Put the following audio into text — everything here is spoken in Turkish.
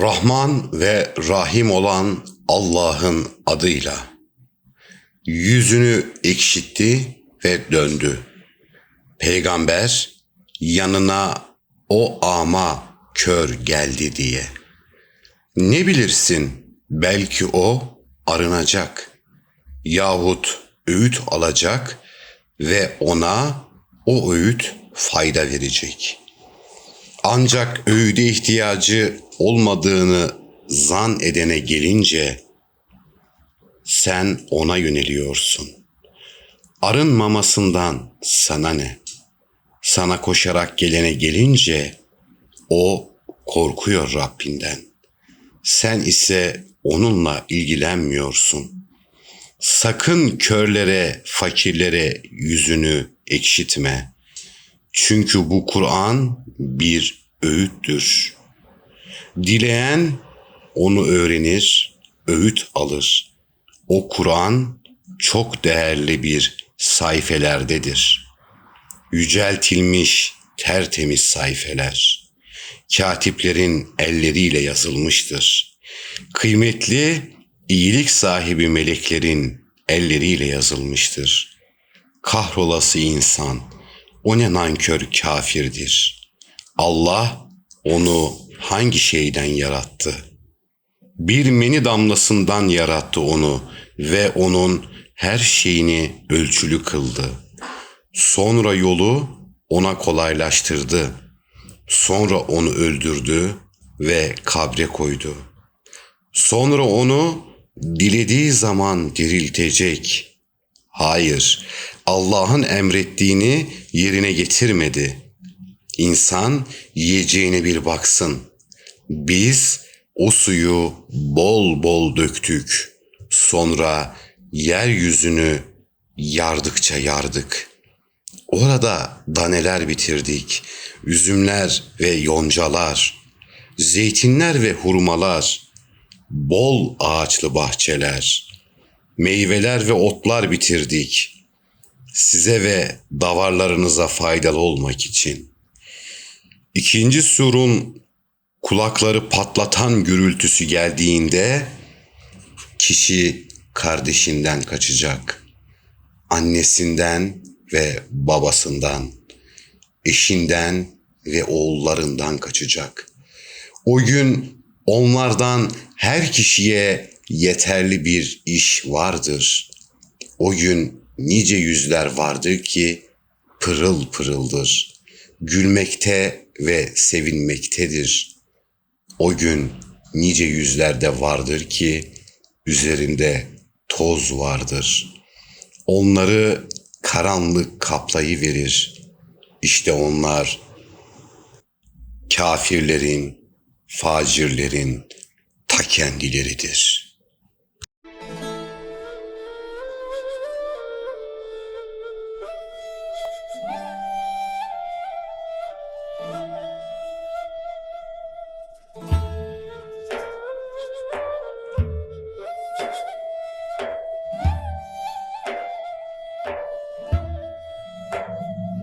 Rahman ve Rahim olan Allah'ın adıyla. Yüzünü ekşitti ve döndü. Peygamber yanına o ama kör geldi diye. Ne bilirsin belki o arınacak yahut öğüt alacak ve ona o öğüt fayda verecek. Ancak öğüde ihtiyacı olmadığını zan edene gelince sen ona yöneliyorsun. Arınmamasından sana ne? Sana koşarak gelene gelince o korkuyor Rabbinden. Sen ise onunla ilgilenmiyorsun. Sakın körlere, fakirlere yüzünü ekşitme. Çünkü bu Kur'an bir öğüttür. Dileyen onu öğrenir, öğüt alır. O Kur'an çok değerli bir sayfelerdedir. Yüceltilmiş tertemiz sayfeler. Katiplerin elleriyle yazılmıştır. Kıymetli iyilik sahibi meleklerin elleriyle yazılmıştır. Kahrolası insan, o ne nankör kafirdir. Allah onu hangi şeyden yarattı? Bir meni damlasından yarattı onu ve onun her şeyini ölçülü kıldı. Sonra yolu ona kolaylaştırdı. Sonra onu öldürdü ve kabre koydu. Sonra onu dilediği zaman diriltecek. Hayır, Allah'ın emrettiğini yerine getirmedi. İnsan yiyeceğine bir baksın. Biz o suyu bol bol döktük. Sonra yeryüzünü yardıkça yardık. Orada daneler bitirdik. Üzümler ve yoncalar, zeytinler ve hurmalar, bol ağaçlı bahçeler, meyveler ve otlar bitirdik. Size ve davarlarınıza faydalı olmak için. İkinci surun kulakları patlatan gürültüsü geldiğinde kişi kardeşinden kaçacak. Annesinden ve babasından, eşinden ve oğullarından kaçacak. O gün onlardan her kişiye yeterli bir iş vardır. O gün nice yüzler vardır ki pırıl pırıldır. Gülmekte ve sevinmektedir. O gün nice yüzlerde vardır ki üzerinde toz vardır. Onları karanlık kaplayı verir. İşte onlar kafirlerin, facirlerin ta kendileridir.''